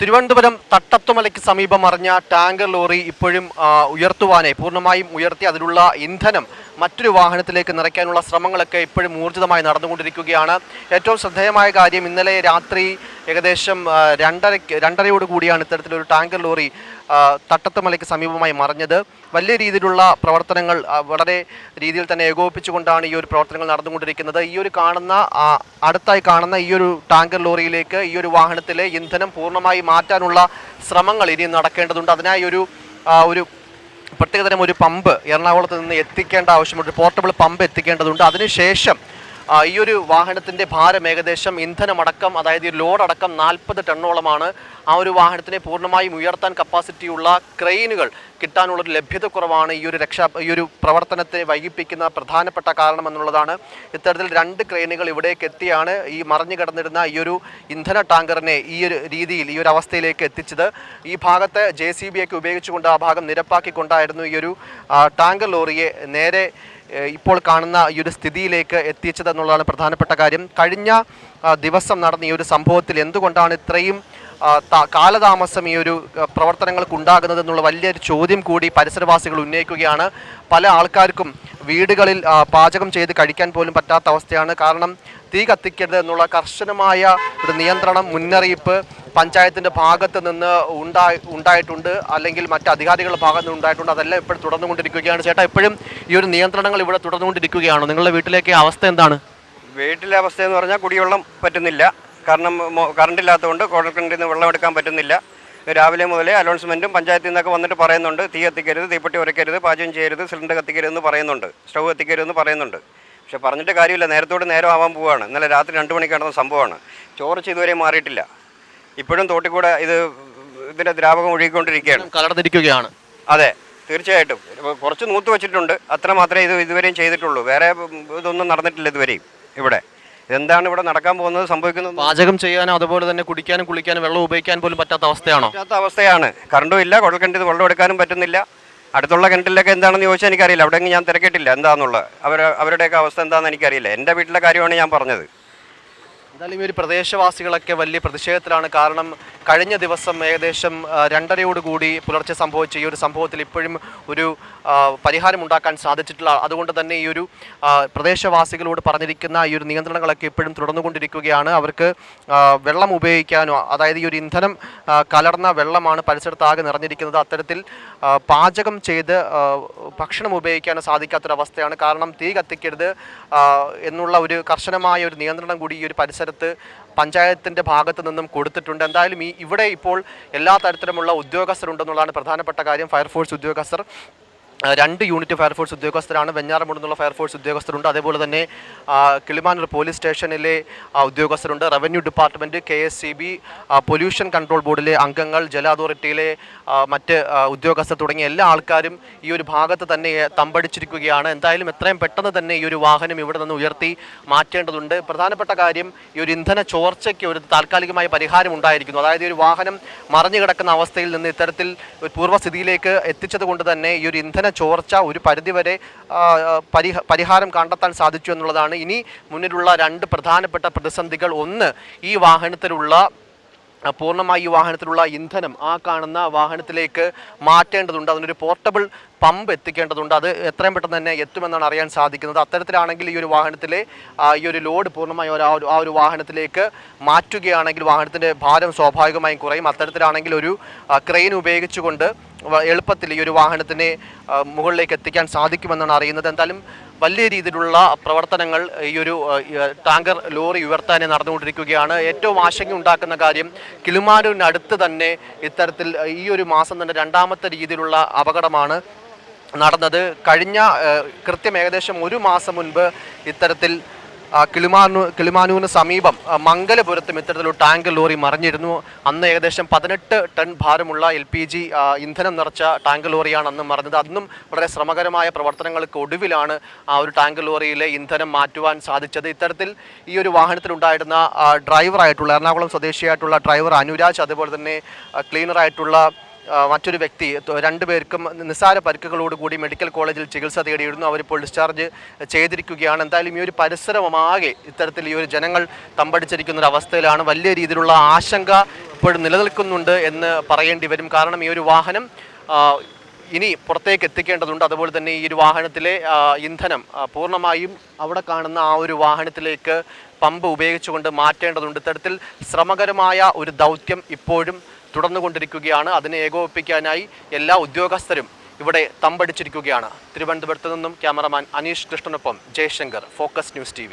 തിരുവനന്തപുരം തട്ടത്തുമലയ്ക്ക് സമീപം മറിഞ്ഞ tanker lorry ഇപ്പോഴും ഉയർത്തുവാനെ പൂർണമായും ഉയർത്തി അതിലുള്ള ഇന്ധനം മറ്റൊരു വാഹനത്തിലേക്ക് നിറയ്ക്കാനുള്ള ശ്രമങ്ങളൊക്കെ ഇപ്പോഴും ഊർജിതമായി നടന്നുകൊണ്ടിരിക്കുകയാണ്. ഏറ്റവും ശ്രദ്ധേയമായ കാര്യം ഇന്നലെ രാത്രി ഏകദേശം രണ്ടരയ്ക്ക് രണ്ടരയോട് കൂടിയാണ് ഇത്തരത്തിലൊരു ടാങ്കർ ലോറി തട്ടത്തുമലയ്ക്ക് സമീപമായി മറിഞ്ഞത്. വലിയ രീതിയിലുള്ള പ്രവർത്തനങ്ങൾ വളരെ രീതിയിൽ തന്നെ ഏകോപിപ്പിച്ചുകൊണ്ടാണ് ഈ ഒരു പ്രവർത്തനങ്ങൾ നടന്നുകൊണ്ടിരിക്കുന്നത്. ഈ ഒരു കാണുന്ന അടുത്തായി കാണുന്ന ഈ ഒരു ടാങ്കർ ലോറിയിലേക്ക് ഈ ഒരു വാഹനത്തിലെ ഇന്ധനം പൂർണമായി മാറ്റാനുള്ള ശ്രമങ്ങൾ ഇനി നടക്കേണ്ടതുണ്ട്. അതിനായി ഒരു ഒരു പ്രത്യേകതരം ഒരു പമ്പ് എറണാകുളത്ത് നിന്ന് എത്തിക്കേണ്ട ആവശ്യമുണ്ട്. പോർട്ടബിൾ പമ്പ് എത്തിക്കേണ്ടതുണ്ട്. അതിനുശേഷം ഈ ഒരു വാഹനത്തിന്റെ ഭാരം ഏകദേശം ഇന്ധനമടക്കം അതായത് ലോഡ് അടക്കം നാൽപ്പത് ടണ്ണോളമാണ്. ആ ഒരു വാഹനത്തിനെ പൂർണമായും ഉയർത്താൻ കപ്പാസിറ്റിയുള്ള ക്രെയിനുകൾ കിട്ടാനുള്ളൊരു ലഭ്യതക്കുറവാണ് ഈ ഒരു രക്ഷാ ഈ ഒരു പ്രവർത്തനത്തെ വൈകിപ്പിക്കുന്ന പ്രധാനപ്പെട്ട കാരണം എന്നുള്ളതാണ് ഇത്തരത്തിൽ രണ്ട് ക്രെയിനുകൾ ഇവിടേക്ക് എത്തിയാണ് ഈ മറിഞ്ഞു കിടന്നിരുന്ന ഈ ഒരു ഇന്ധന ടാങ്കറിനെ ഈ ഒരു രീതിയിൽ ഈ ഒരു അവസ്ഥയിലേക്ക് എത്തിച്ചത്. ഈ ഭാഗത്തെ ജെ സി ബി ഒക്കെ ഉപയോഗിച്ചുകൊണ്ട് ആ ഭാഗം നിരപ്പാക്കിക്കൊണ്ടായിരുന്നു ഈ ഒരു ടാങ്കർ ലോറിയെ നേരെ ഇപ്പോൾ കാണുന്ന ഈ ഒരു സ്ഥിതിയിലേക്ക് എത്തിച്ചത് എന്നുള്ളതാണ് പ്രധാനപ്പെട്ട കാര്യം. കഴിഞ്ഞ ദിവസം നടന്ന ഈ ഒരു സംഭവത്തിൽ എന്തുകൊണ്ടാണ് ഇത്രയും കാലതാമസം ഈ ഒരു പ്രവർത്തനങ്ങൾക്ക് ഉണ്ടാകുന്നത് എന്നുള്ള വലിയൊരു ചോദ്യം കൂടി പരിസരവാസികൾ ഉന്നയിക്കുകയാണ്. പല ആൾക്കാർക്കും വീടുകളിൽ പാചകം ചെയ്ത് കഴിക്കാൻ പോലും പറ്റാത്ത അവസ്ഥയാണ്. കാരണം തീ കത്തിക്കരുത് എന്നുള്ള കർശനമായ ഒരു നിയന്ത്രണം മുന്നറിയിപ്പ് പഞ്ചായത്തിന്റെ ഭാഗത്ത് നിന്ന് ഉണ്ടായി ഉണ്ടായിട്ടുണ്ട് അല്ലെങ്കിൽ മറ്റ് അധികാരികളുടെ ഭാഗത്ത് നിന്ന് ഉണ്ടായിട്ടുണ്ട്. അതെല്ലാം ഇപ്പോഴും തുടർന്നുകൊണ്ടിരിക്കുകയാണ്. ചേട്ടാ ഇപ്പോഴും ഈ ഒരു നിയന്ത്രണങ്ങൾ ഇവിടെ തുടർന്നുകൊണ്ടിരിക്കുകയാണ്. നിങ്ങളുടെ വീട്ടിലേക്ക് അവസ്ഥ എന്താണ്? വീട്ടിലെ അവസ്ഥ എന്ന് പറഞ്ഞാൽ കുടിവെള്ളം പറ്റുന്നില്ല. കാരണം കറണ്ട് ഇല്ലാത്തതുകൊണ്ട് കുഴൽക്കിണറിൽ നിന്ന് വെള്ളം എടുക്കാൻ പറ്റുന്നില്ല. രാവിലെ മുതലേ അനൗൺസ്മെന്റും പഞ്ചായത്തിൽ നിന്നൊക്കെ വന്നിട്ട് പറയുന്നുണ്ട്. തീ എത്തിക്കരുത് തീപ്പെട്ടി ഉരയ്ക്കരുത് പാചകം ചെയ്യരുത് സിലിണ്ടർ കത്തിക്കരുതെന്ന് പറയുന്നുണ്ട്. സ്റ്റൗ കത്തിക്കരുതെന്ന് പറയുന്നുണ്ട്. പക്ഷേ പറഞ്ഞിട്ട് കാര്യമില്ല. നേരത്തോട് നേരം ആവാൻ പോവുകയാണ് ഇന്നലെ രാത്രി രണ്ട് മണിക്ക് നടന്ന സംഭവമാണ്. ചോർച്ച ഇതുവരെ മാറിയിട്ടില്ല. ഇപ്പോഴും തോട്ടിക്കൂടെ ഇത് ഇതിന്റെ ദ്രാവകം ഒഴുകിക്കൊണ്ടിരിക്കുകയാണ്. കലർന്നിരിക്കുകയാണ്. അതെ തീർച്ചയായിട്ടും. കുറച്ച് നൂത്ത് വെച്ചിട്ടുണ്ട്. അത്ര മാത്രമേ ഇത് ഇതുവരെയും ചെയ്തിട്ടുള്ളൂ. വേറെ ഇതൊന്നും നടന്നിട്ടില്ല ഇതുവരെയും ഇവിടെ. എന്താണ് ഇവിടെ നടക്കാൻ പോകുന്നത് സംഭവിക്കുന്നത്? പാചകം ചെയ്യാനും അതുപോലെ തന്നെ കുടിക്കാനും കുളിക്കാനും വെള്ളം ഉപയോഗിക്കാൻ പോലും പറ്റാത്ത അവസ്ഥയാണോ? പറ്റാത്ത അവസ്ഥയാണ്. കറണ്ടും ഇല്ല കുഴൽ കിണറ്റിൽ വെള്ളം എടുക്കാനും പറ്റുന്നില്ല. അടുത്തുള്ള കിണറ്റിലൊക്കെ എന്താണെന്ന് ചോദിച്ചാൽ എനിക്കറിയില്ല. അവിടെ ഞാൻ തിരക്കിട്ടില്ല. എന്താണെന്നുള്ളത് അവർ അവരുടെയൊക്കെ അവസ്ഥ എന്താണെന്ന് എനിക്കറിയില്ല. എന്റെ വീട്ടിലെ കാര്യമാണ് ഞാൻ പറഞ്ഞത്. എന്തായാലും ഈ ഒരു പ്രദേശവാസികളൊക്കെ വലിയ പ്രതിഷേധത്തിലാണ്. കാരണം കഴിഞ്ഞ ദിവസം ഏകദേശം രണ്ടരയോടുകൂടി പുലർച്ചെ സംഭവിച്ച ഈ ഒരു സംഭവത്തിൽ ഇപ്പോഴും ഒരു പരിഹാരം ഉണ്ടാക്കാൻ സാധിച്ചിട്ടില്ല. അതുകൊണ്ട് തന്നെ ഈ ഒരു പ്രദേശവാസികളോട് പറഞ്ഞിരിക്കുന്ന ഈ ഒരു നിയന്ത്രണങ്ങളൊക്കെ ഇപ്പോഴും തുടർന്നുകൊണ്ടിരിക്കുകയാണ്. അവർക്ക് വെള്ളം ഉപയോഗിക്കാനോ അതായത് ഈ ഒരു ഇന്ധനം കലർന്ന വെള്ളമാണ് പരിസരത്താകെ നിറഞ്ഞിരിക്കുന്നത്. അത്തരത്തിൽ പാചകം ചെയ്ത് ഭക്ഷണം ഉപയോഗിക്കാനോ സാധിക്കാത്തൊരവസ്ഥയാണ്. കാരണം തീ കത്തിക്കരുത് എന്നുള്ള ഒരു കർശനമായ ഒരു നിയന്ത്രണം കൂടി ഈ ഒരു പരിസരത്ത് പഞ്ചായത്തിന്റെ ഭാഗത്തു നിന്നും കൊടുത്തിട്ടുണ്ട്. എന്തായാലും ഈ ഇവിടെ ഇപ്പോൾ എല്ലാ തരത്തിലുമുള്ള ഉദ്യോഗസ്ഥരുണ്ടെന്നുള്ളതാണ് പ്രധാനപ്പെട്ട കാര്യം. ഫയർഫോഴ്സ് ഉദ്യോഗസ്ഥർ രണ്ട് യൂണിറ്റ് ഫയർഫോഴ്സ് ഉദ്യോഗസ്ഥരാണ്. വെഞ്ഞാറമൂട് നിന്നുള്ള ഫയർഫോഴ്സ് ഉദ്യോഗസ്ഥരുണ്ട്. അതേപോലെ തന്നെ കിളിമാനൂർ പോലീസ് സ്റ്റേഷനിലെ ഉദ്യോഗസ്ഥരുണ്ട്. Revenue department K S C B pollution control ബോർഡിലെ അംഗങ്ങൾ ജല അതോറിറ്റിയിലെ മറ്റ് ഉദ്യോഗസ്ഥർ തുടങ്ങിയ എല്ലാ ആൾക്കാരും ഈ ഒരു ഭാഗത്ത് തന്നെ തമ്പടിച്ചിരിക്കുകയാണ്. എന്തായാലും എത്രയും പെട്ടെന്ന് തന്നെ ഈ ഒരു വാഹനം ഇവിടെ നിന്ന് ഉയർത്തി മാറ്റേണ്ടതുണ്ട്. പ്രധാനപ്പെട്ട കാര്യം ഈ ഒരു ഇന്ധന ചോർച്ചയ്ക്ക് ഒരു താൽക്കാലികമായ പരിഹാരം ഉണ്ടായിരിക്കുന്നു. അതായത് ഒരു വാഹനം മറിഞ്ഞു കിടക്കുന്ന അവസ്ഥയിൽ നിന്ന് ഇത്തരത്തിൽ പൂർവസ്ഥിതിയിലേക്ക് എത്തിച്ചത് കൊണ്ട് തന്നെ ഈ ഒരു ഇന്ധന ചോർച്ച ഒരു പരിധിവരെ പരിഹ പരിഹാരം കണ്ടെത്താൻ സാധിച്ചു എന്നുള്ളതാണ്. ഇനി മുന്നിലുള്ള രണ്ട് പ്രധാനപ്പെട്ട പ്രതിസന്ധികൾ. ഒന്ന് ഈ വാഹനത്തിലുള്ള പൂർണമായി ഈ വാഹനത്തിലുള്ള ഇന്ധനം ആ കാണുന്ന വാഹനത്തിലേക്ക് മാറ്റേണ്ടതുണ്ട്. അതിനൊരു പോർട്ടബിൾ പമ്പ് എത്തിക്കേണ്ടതുണ്ട്. അത് എത്രയും പെട്ടെന്ന് തന്നെ എത്തുമെന്നാണ് അറിയാൻ സാധിക്കുന്നത്. അത്തരത്തിലാണെങ്കിൽ ഈ ഒരു വാഹനത്തിലെ ഈ ഒരു ലോഡ് പൂർണമായി ആ ഒരു ആ ഒരു വാഹനത്തിലേക്ക് മാറ്റുകയാണെങ്കിൽ വാഹനത്തിന്റെ ഭാരം സ്വാഭാവികമായും കുറയും. അത്തരത്തിലാണെങ്കിൽ ഒരു ക്രെയിൻ ഉപയോഗിച്ചുകൊണ്ട് എളുപ്പത്തിൽ ഈ ഒരു വാഹനത്തിനെ മുകളിലേക്ക് എത്തിക്കാൻ സാധിക്കുമെന്നാണ് അറിയുന്നത്. എന്തായാലും വലിയ രീതിയിലുള്ള പ്രവർത്തനങ്ങൾ ഈ ഒരു ടാങ്കർ ലോറി ഉയർത്താൻ നടന്നുകൊണ്ടിരിക്കുകയാണ്. ഏറ്റവും ആശങ്ക ഉണ്ടാക്കുന്ന കാര്യം കിളിമാനൂരിനടുത്ത് തന്നെ ഇത്തരത്തിൽ ഈ ഒരു മാസം തന്നെ രണ്ടാമത്തെ രീതിയിലുള്ള അപകടമാണ് നടന്നത്. കഴിഞ്ഞ കൃത്യം ഏകദേശം ഒരു മാസം മുൻപ് ഇത്തരത്തിൽ കിളിമാനൂ കിളിമാനൂരിന് സമീപം മംഗലപുരത്തും ഇത്തരത്തിലൊരു ടാങ്കർ ലോറി മറിഞ്ഞിരുന്നു. അന്ന് ഏകദേശം പതിനെട്ട് ടൺ ഭാരമുള്ള എൽ പി ജി ഇന്ധനം നിറച്ച ടാങ്കർ ലോറിയാണ് അന്ന് മറിഞ്ഞത്. അന്നും വളരെ ശ്രമകരമായ പ്രവർത്തനങ്ങൾക്ക് ഒടുവിലാണ് ആ ഒരു ടാങ്കർ ലോറിയിലെ ഇന്ധനം മാറ്റുവാൻ സാധിച്ചത്. ഇത്തരത്തിൽ ഈ ഒരു വാഹനത്തിലുണ്ടായിരുന്ന ഡ്രൈവറായിട്ടുള്ള എറണാകുളം സ്വദേശിയായിട്ടുള്ള ഡ്രൈവർ അനുരാജ് അതുപോലെ തന്നെ ക്ലീനറായിട്ടുള്ള മറ്റൊരു വ്യക്തി രണ്ടുപേർക്കും നിസ്സാര പരിക്കുകളോടുകൂടി മെഡിക്കൽ കോളേജിൽ ചികിത്സ തേടിയിരുന്നു. അവരിപ്പോൾ ഡിസ്ചാർജ് ചെയ്തിരിക്കുകയാണ്. എന്തായാലും ഈ ഒരു പരിസരമാകെ ഇത്തരത്തിൽ ഈ ഒരു ജനങ്ങൾ തമ്പടിച്ചിരിക്കുന്ന ഒരു അവസ്ഥയിലാണ്. വലിയ രീതിയിലുള്ള ആശങ്ക ഇപ്പോഴും നിലനിൽക്കുന്നുണ്ട് എന്ന് പറയേണ്ടി വരും. കാരണം ഈ ഒരു വാഹനം ഇനി പുറത്തേക്ക് എത്തിക്കേണ്ടതുണ്ട്. അതുപോലെ തന്നെ ഈ ഒരു വാഹനത്തിലെ ഇന്ധനം പൂർണമായും അവിടെ കാണുന്ന ആ ഒരു വാഹനത്തിലേക്ക് പമ്പ് ഉപയോഗിച്ചുകൊണ്ട് മാറ്റേണ്ടതുണ്ട്. ഇത്തരത്തിൽ ശ്രമകരമായ ഒരു ദൗത്യം ഇപ്പോഴും തുടർന്നുകൊണ്ടിരിക്കുകയാണ്. അതിനെ ഏകോപിപ്പിക്കാനായി എല്ലാ ഉദ്യോഗസ്ഥരും ഇവിടെ തമ്പടിച്ചിരിക്കുകയാണ്. തിരുവനന്തപുരത്ത് നിന്നും ക്യാമറമാൻ അനീഷ് കൃഷ്ണനൊപ്പം ജയശങ്കർ ഫോക്കസ് ന്യൂസ് ടി